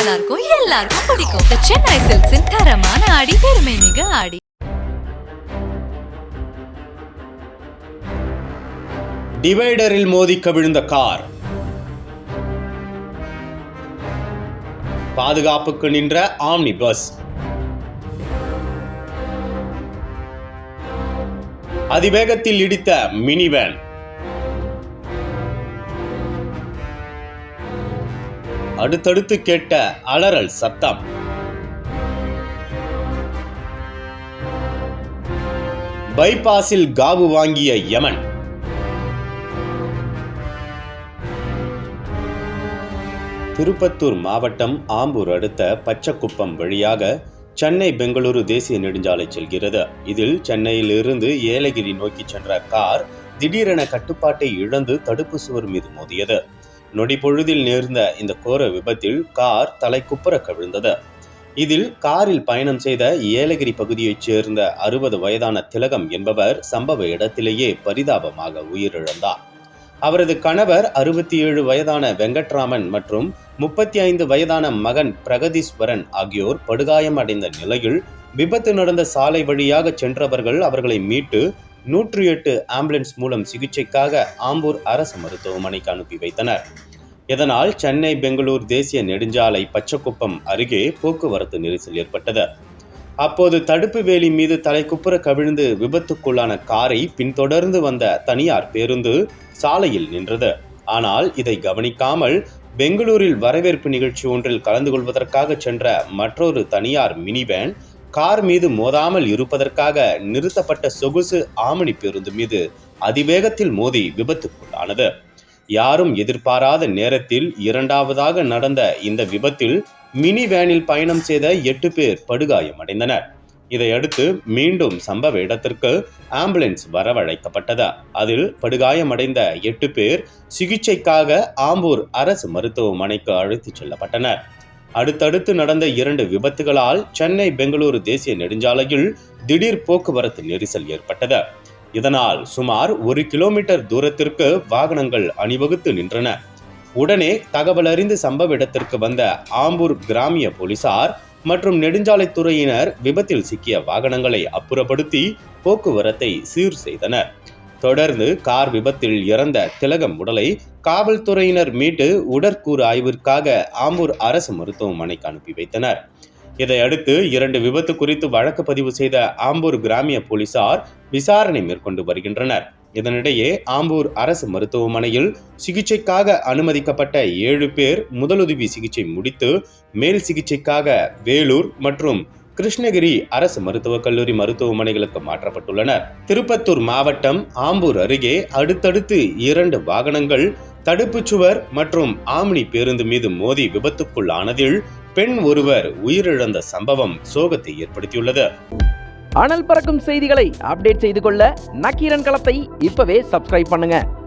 நல்லா இருக்கும் எல்லாருக்கும் பிடிக்கும். The சென்னை சில்க்ஸின் தரமான ஆடி பெருமை மிக ஆடி. டிவைடரில் மோதி கவிழ்ந்த கார். பாதுகாப்புக்கு நின்ற ஆம்னி பஸ் அதிவேகத்தில் இடித்த மினிவேன். அடுத்தடுத்து கேட்ட அலறல் சத்தம். பைபாஸில் காவு வாங்கிய யமன். திருப்பத்தூர் மாவட்டம் ஆம்பூர் அடுத்த பச்சக்குப்பம் வழியாக சென்னை பெங்களூரு தேசிய நெடுஞ்சாலை செல்கிறது. இதில் சென்னையிலிருந்து ஏலகிரி நோக்கி சென்ற கார் திடீரென கட்டுப்பாட்டை இழந்து தடுப்பு சுவர் மீது மோதியது. நொடி பொழுதில் நேர்ந்த இந்த கோர விபத்தில் கார் தலைக்குப்புற கவிழ்ந்தது. இதில் காரில் பயணம் செய்த ஏலகிரி பகுதியைச் சேர்ந்த அறுபது வயதான திலகம் என்பவர் சம்பவ இடத்திலேயே பரிதாபமாக உயிரிழந்தார். அவரது கணவர் அறுபத்தி ஏழு வயதான வெங்கட்ராமன் மற்றும் முப்பத்தி ஐந்து வயதான மகன் பிரகதீஸ்வரன் ஆகியோர் படுகாயம் அடைந்த நிலையில் விபத்து நடந்த சாலை வழியாக சென்றவர்கள் அவர்களை மீட்டு நூற்றி எட்டு ஆம்புலன்ஸ் மூலம் சிகிச்சைக்காக ஆம்பூர் அரசு மருத்துவமனைக்கு அனுப்பி வைத்தனர். இதனால் சென்னை பெங்களூர் தேசிய நெடுஞ்சாலை பச்சக்குப்பம் அருகே போக்குவரத்து நெரிசல் ஏற்பட்டது. அப்போது தடுப்பு வேலி மீது தலைக்குப்புற கவிழ்ந்து விபத்துக்குள்ளான காரை பின்தொடர்ந்து வந்த தனியார் பேருந்து சாலையில் நின்றது. ஆனால் இதை கவனிக்காமல் பெங்களூரில் வரவேற்பு நிகழ்ச்சி ஒன்றில் கலந்து கொள்வதற்காக சென்ற மற்றொரு தனியார் மினி வேன் கார் மீது மோதாமல் இருப்பதற்காக நிறுத்தப்பட்ட சொகுசு ஆமணி பேருந்து மீது அதிவேகத்தில் மோதி விபத்துக்குள்ளானது யாரும் எதிர்பாராத நேரத்தில் இரண்டாவதாக நடந்த இந்த விபத்தில் மினி வேனில் பயணம் செய்த எட்டு பேர் படுகாயமடைந்தனர். இதையடுத்து மீண்டும் சம்பவ இடத்திற்கு ஆம்புலன்ஸ் வரவழைக்கப்பட்டது. அதில் படுகாயமடைந்த எட்டு பேர் சிகிச்சைக்காக ஆம்பூர் அரசு மருத்துவமனைக்கு அழைத்துச் செல்லப்பட்டனர். அடுத்தடுத்து நடந்த இரண்டு விபத்துகளால் சென்னை பெங்களூரு தேசிய நெடுஞ்சாலையில் திடீர் போக்குவரத்து நெரிசல் ஏற்பட்டது. இதனால் சுமார் ஒரு கிலோமீட்டர் தூரத்திற்கு வாகனங்கள் அணிவகுத்து நின்றன. உடனே தகவல் அறிந்து சம்பவ இடத்திற்கு வந்த ஆம்பூர் கிராமிய போலீசார் மற்றும் நெடுஞ்சாலைத்துறையினர் விபத்தில் சிக்கிய வாகனங்களை அப்புறப்படுத்தி போக்குவரத்தை சீர் செய்தனர். தொடர்ந்து கார் விபத்தில் இறந்த திலகம் உடலை காவல்துறையினர் மீட்டு உடற்கூறு ஆய்விற்காக ஆம்பூர் அரசு மருத்துவமனைக்கு அனுப்பி வைத்தனர். இதையடுத்து இரண்டு விபத்து குறித்து வழக்கு பதிவு செய்த ஆம்பூர் கிராமிய போலீசார் விசாரணை மேற்கொண்டு வருகின்றனர். இதனிடையே ஆம்பூர் அரசு மருத்துவமனையில் சிகிச்சைக்காக அனுமதிக்கப்பட்ட ஏழு பேர் முதலுதவி சிகிச்சை முடித்து மேல் சிகிச்சைக்காக வேலூர் மற்றும் கிருஷ்ணகிரி அரசு மருத்துவக் கல்லூரி மருத்துவமனைகளுக்கு மாற்றப்பட்டுள்ளனர் திருப்பத்தூர் மாவட்டம் ஆம்பூர் அருகே அடுத்தடுத்து இரண்டு வாகனங்கள் தடுப்புச் சுவர் மற்றும் ஆம்னி பேருந்து மீது மோதி விபத்துக்குள் ஆனதில் பெண் ஒருவர் உயிரிழந்த சம்பவம் சோகத்தை ஏற்படுத்தியுள்ளது. அனல் பறக்கும் செய்திகளை அப்டேட் செய்து கொள்ள நக்கீரன் களத்தை இப்பவே சப்ஸ்கிரைப் பண்ணுங்க.